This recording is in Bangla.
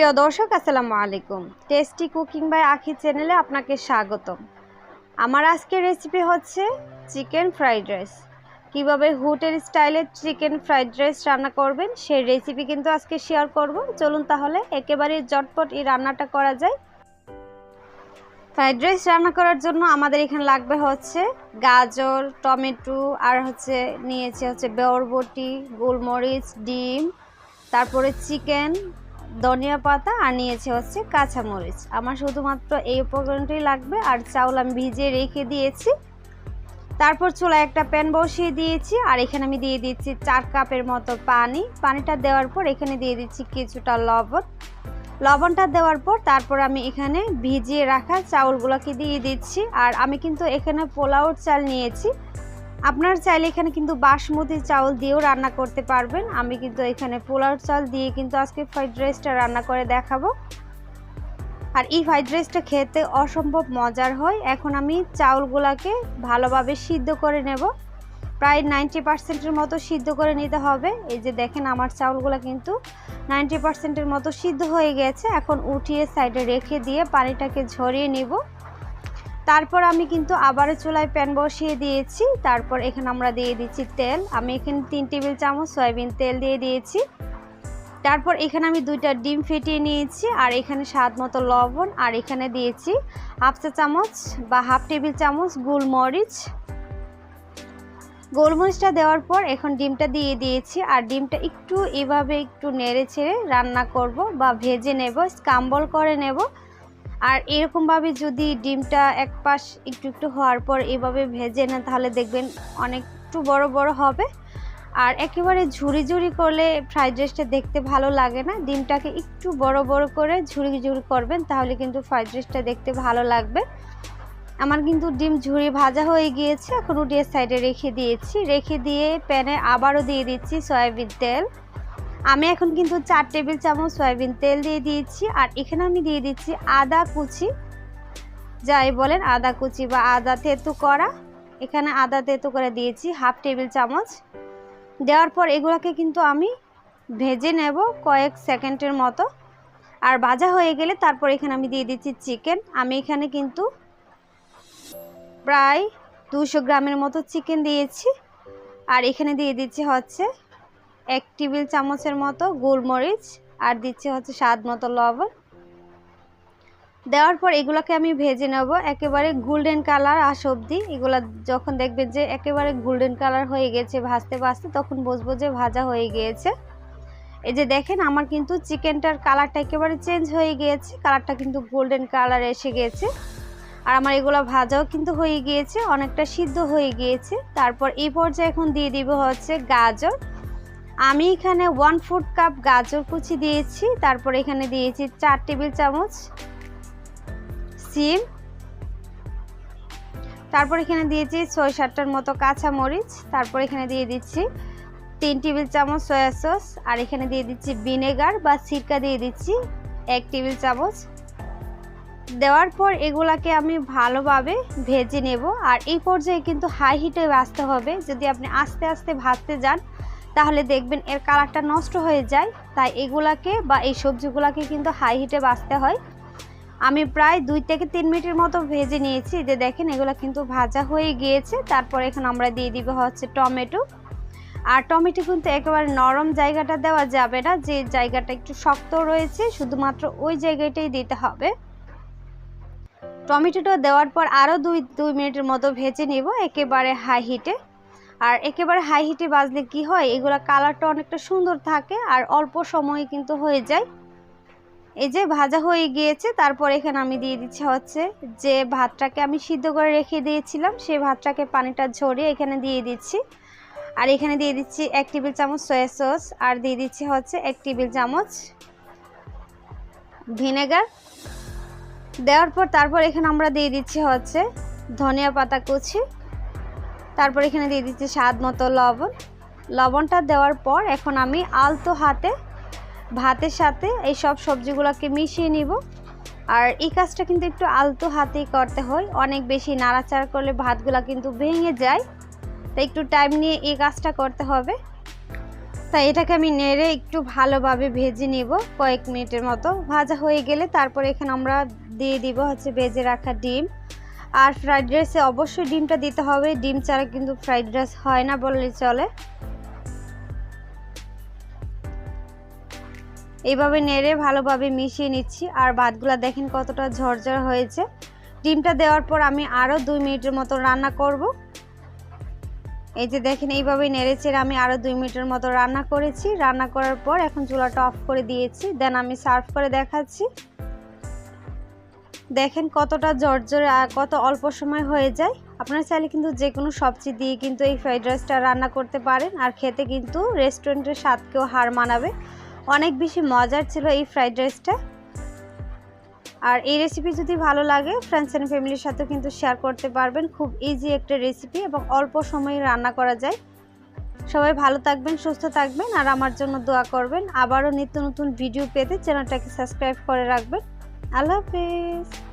প্রিয় দর্শক, আসসালামু আলাইকুম। টেস্টি কুকিং বাই আখি চ্যানেলে আপনাকে স্বাগতম। আমার আজকের রেসিপি হচ্ছে চিকেন ফ্রাইড রাইস কীভাবে হোটেল স্টাইলের চিকেন ফ্রাইড রাইস রান্না করবেন, সেই রেসিপি কিন্তু আজকে শেয়ার করব। চলুন তাহলে একেবারে জটপট এই রান্নাটা করা যায়। ফ্রাইড রাইস রান্না করার জন্য আমাদের এখানে লাগবে হচ্ছে গাজর, টমেটো, আর হচ্ছে নিয়েছে হচ্ছে বরবটি, গোলমরিচ, ডিম, তারপরে চিকেন ধনিয়া পাতা আর নিয়েছি হচ্ছে কাঁচামরিচ। আমার শুধুমাত্র এই উপকরণটি লাগবে আর চাউল আমি ভিজিয়ে রেখে দিয়েছি। তারপর চুলায় একটা প্যান বসিয়ে দিয়েছি আর এখানে আমি দিয়ে দিচ্ছি চার কাপের মতো পানি। পানিটা দেওয়ার পর এখানে দিয়ে দিচ্ছি কিছুটা লবণ। লবণটা দেওয়ার পর তারপর আমি এখানে ভিজিয়ে রাখা চাউলগুলোকে দিয়ে দিচ্ছি। আর আমি কিন্তু এখানে পোলাওর চাল নিয়েছি। আপনার চাইলে এখানে কিন্তু বাসমতি চাউল দিয়েও রান্না করতে পারবেন। আমি কিন্তু এখানে পোলাওর চাল দিয়ে কিন্তু আজকে ফ্রাইড রাইসটা রান্না করে দেখাবো। আর এই ফ্রাইড রাইসটা খেতে অসম্ভব মজার হয়। এখন আমি চাউলগুলোকে ভালোভাবে সিদ্ধ করে নেব। প্রায় নাইনটি পার্সেন্টের মতো সিদ্ধ করে নিতে হবে। এই যে দেখেন আমার চাউলগুলো কিন্তু নাইনটি পার্সেন্টের মতো সিদ্ধ হয়ে গেছে। এখন উঠিয়ে সাইডে রেখে দিয়ে পানিটাকে ঝরিয়ে নিব। তারপর আমি কিন্তু আবারও চুলায় প্যান বসিয়ে দিয়েছি। তারপর এখানে আমরা দিয়ে দিচ্ছি তেল। আমি এখানে তিন টেবিল চামচ সয়াবিন তেল দিয়ে দিয়েছি। তারপর এখানে আমি দুইটা ডিম ফেটিয়ে নিয়েছি আর এখানে স্বাদ মতো লবণ। আর এখানে দিয়েছি হাফ চা চামচ বা হাফ টেবিল চামচ গোলমরিচ। গোলমরিচটা দেওয়ার পর এখন ডিমটা দিয়ে দিয়েছি। আর ডিমটা একটু এভাবে একটু নেড়ে ছেড়ে রান্না করব বা ভেজে নেব স্কাম্বল করে নেব। আর এরকমভাবে যদি ডিমটা এক পাশ একটু একটু হওয়ার পর এভাবে ভেজে না তাহলে দেখবেন অনেক একটু বড় বড় হবে। আর একেবারে ঝুড়ি ঝুড়ি করলে ফ্রাইড রাইসটা দেখতে ভালো লাগে না। ডিমটাকে একটু বড় বড় করে ঝুড়ি ঝুড়ি করবেন, তাহলে কিন্তু ফ্রাইড রাইসটা দেখতে ভালো লাগবে। আমার কিন্তু ডিম ঝুড়ি ভাজা হয়ে গিয়েছে, এখন উঠিয়ে সাইডে রেখে দিয়েছি। রেখে দিয়ে প্যানে আবারও দিয়ে দিচ্ছি সয়াবিন তেল। আমি এখন কিন্তু চার টেবিল চামচ সয়াবিন তেল দিয়ে দিয়েছি, আর এখানে আমি দিয়ে দিচ্ছি আদা কুচি। যাই বলেন, আদা কুচি বা আদা তেতু করা। এখানে আদা তেঁতু করে দিয়েছি হাফ টেবিল চামচ। দেওয়ার পর এগুলোকে কিন্তু আমি ভেজে নেব কয়েক সেকেন্ডের মতো। আর ভাজা হয়ে গেলে তারপর এখানে আমি দিয়ে দিচ্ছি চিকেন। আমি এখানে কিন্তু প্রায় দুশো গ্রামের মতো চিকেন দিয়েছি। আর এখানে দিয়ে দিচ্ছি হচ্ছে এক টেবিল চামচের মতো গোলমরিচ আর দিচ্ছি হচ্ছে স্বাদ মতো লবণ। দেওয়ার পর এগুলোকে আমি ভেজে নেব। একেবারে গোল্ডেন কালার আস অবধি। এগুলো যখন দেখবেন যে একেবারে গোল্ডেন কালার হয়ে গেছে, ভাজতে ভাজতে, তখন বুঝব যে ভাজা হয়ে গিয়েছে। এই যে দেখেন, আমার কিন্তু চিকেনটার কালারটা একেবারে চেঞ্জ হয়ে গিয়েছে। কালারটা কিন্তু গোল্ডেন কালার এসে গিয়েছে। আর আমার এগুলো ভাজাও কিন্তু হয়ে গিয়েছে, অনেকটা সিদ্ধ হয়ে গিয়েছে। তারপর এই পর্যায়ে এখন দিয়ে দিব হচ্ছে গাজর। আমি এখানে ওয়ান ফুড কাপ গাজর কুচি দিয়েছি, তারপর এখানে দিয়েছি চার টেবিল চামচ সিম, তারপর এখানে দিয়েছি ছয় সাতটার মতো কাঁচা মরিচ তারপর এখানে দিয়ে দিচ্ছি তিন টেবিল চামচ সয়া সস, আর এখানে দিয়ে দিচ্ছি ভিনেগার বা সিরকা দিয়ে দিচ্ছি এক টেবিল চামচ। দেওয়ার পর এগুলাকে আমি ভালোভাবে ভেজে নেব, আর এই পর্যায়ে কিন্তু হাই হিটে ভাজতে হবে। যদি আপনি আস্তে আস্তে ভাজতে যান তাহলে দেখবেন এর কালারটা নষ্ট হয়ে যায়, তাই এগুলাকে বা এই সবজিগুলাকে কিন্তু হাই হিটে বাঁচতে হয়। আমি প্রায় দুই থেকে তিন মিনিটের মতো ভেজে নিয়েছি, যে দেখেন এগুলো কিন্তু ভাজা হয়ে গিয়েছে। তারপর এখন আমরা দিয়ে দিব হচ্ছে টমেটো। আর টমেটো কিন্তু একেবারে নরম জায়গাটা দেওয়া যাবে না, যে জায়গাটা একটু শক্ত রয়েছে, শুধুমাত্র ওই জায়গাটাই দিতে হবে। টমেটোটা দেওয়ার পর আরও দুই দুই মিনিটের মতো ভেজে নেব, একেবারে হাই হিটে আর একেবারে হাই হিটে বাজলে কি হয়? এগুলো কালারটা অনেকটা সুন্দর থাকে আর অল্প সময়ে কিন্তু হয়ে যায়। এই যে ভাজা হয়ে গিয়েছে, তারপর এখানে আমি দিয়ে দিচ্ছি হচ্ছে যে ভাতটাকে আমি সিদ্ধ করে রেখে দিয়েছিলাম সেই ভাতটাকে পানিটা ঝরিয়ে এখানে দিয়ে দিচ্ছি। আর এখানে দিয়ে দিচ্ছি এক টেবিল চামচ সয়া সস আর দিয়ে দিচ্ছি হচ্ছে এক টেবিল চামচ ভিনেগার দেওয়ার পর তারপর এখানে আমরা দিয়ে দিচ্ছি হচ্ছে ধনিয়া পাতা কুচি। তারপর এখানে দিয়ে দিচ্ছি স্বাদ মতো লবণ। লবণটা দেওয়ার পর এখন আমি আলতো হাতে, ভাতের সাথে এই সব সবজিগুলোকে মিশিয়ে নিব। আর এই কাজটা কিন্তু একটু আলতো হাতেই করতে হয়। অনেক বেশি নাড়াচাড়া করলে ভাতগুলো কিন্তু ভেঙে যায়। তাই একটু টাইম নিয়ে এই কাজটা করতে হবে। তাই এটাকে আমি নেড়ে একটু ভালোভাবে ভেজে নিব। কয়েক মিনিটের মতো। ভাজা হয়ে গেলে তারপর এখানে আমরা দিয়ে দিব হচ্ছে ভেজে রাখা ডিম। আর ফ্রাইড রাইসে অবশ্যই ডিমটা দিতে হবে। ডিম ছাড়া কিন্তু ফ্রাইড রাইস হয় না বললে চলে। এইভাবে নেড়ে ভালোভাবে মিশিয়ে নিচ্ছি। আর ভাতগুলো দেখেন কতটা ঝরঝর হয়েছে। ডিমটা দেওয়ার পর আমি আরও দুই মিনিটের মতো রান্না করব। এই যে দেখেন এইভাবে নেড়েছে আমি আরও দুই মিনিটের মতো রান্না করেছি। রান্না করার পর এখন চুলাটা অফ করে দিয়েছি। দেন আমি সার্ভ করে দেখাচ্ছি। দেখেন কতটা জর্জরে কত অল্প সময় হয়ে যায়। আপনারা চাইলে কিন্তু যে কোনো সবজি দিয়ে কিন্তু এই ফ্রাইড রাইসটা রান্না করতে পারেন আর খেতে কিন্তু রেস্টুরেন্টের স্বাদকেও হার মানাবে। অনেক বেশি মজার ছিল এই ফ্রাইড রাইসটা। আর এই রেসিপি যদি ভালো লাগে ফ্রেন্ডস অ্যান্ড ফ্যামিলির সাথেও কিন্তু শেয়ার করতে পারবেন। খুব ইজি একটা রেসিপি এবং অল্প সময়ে রান্না করা যায়। সবাই ভালো থাকবেন, সুস্থ থাকবেন আর আমার জন্য দোয়া করবেন। আবারও নিত্য নতুন ভিডিও পেতে চ্যানেলটাকে সাবস্ক্রাইব করে রাখবেন। আল্লাহ হাফেজ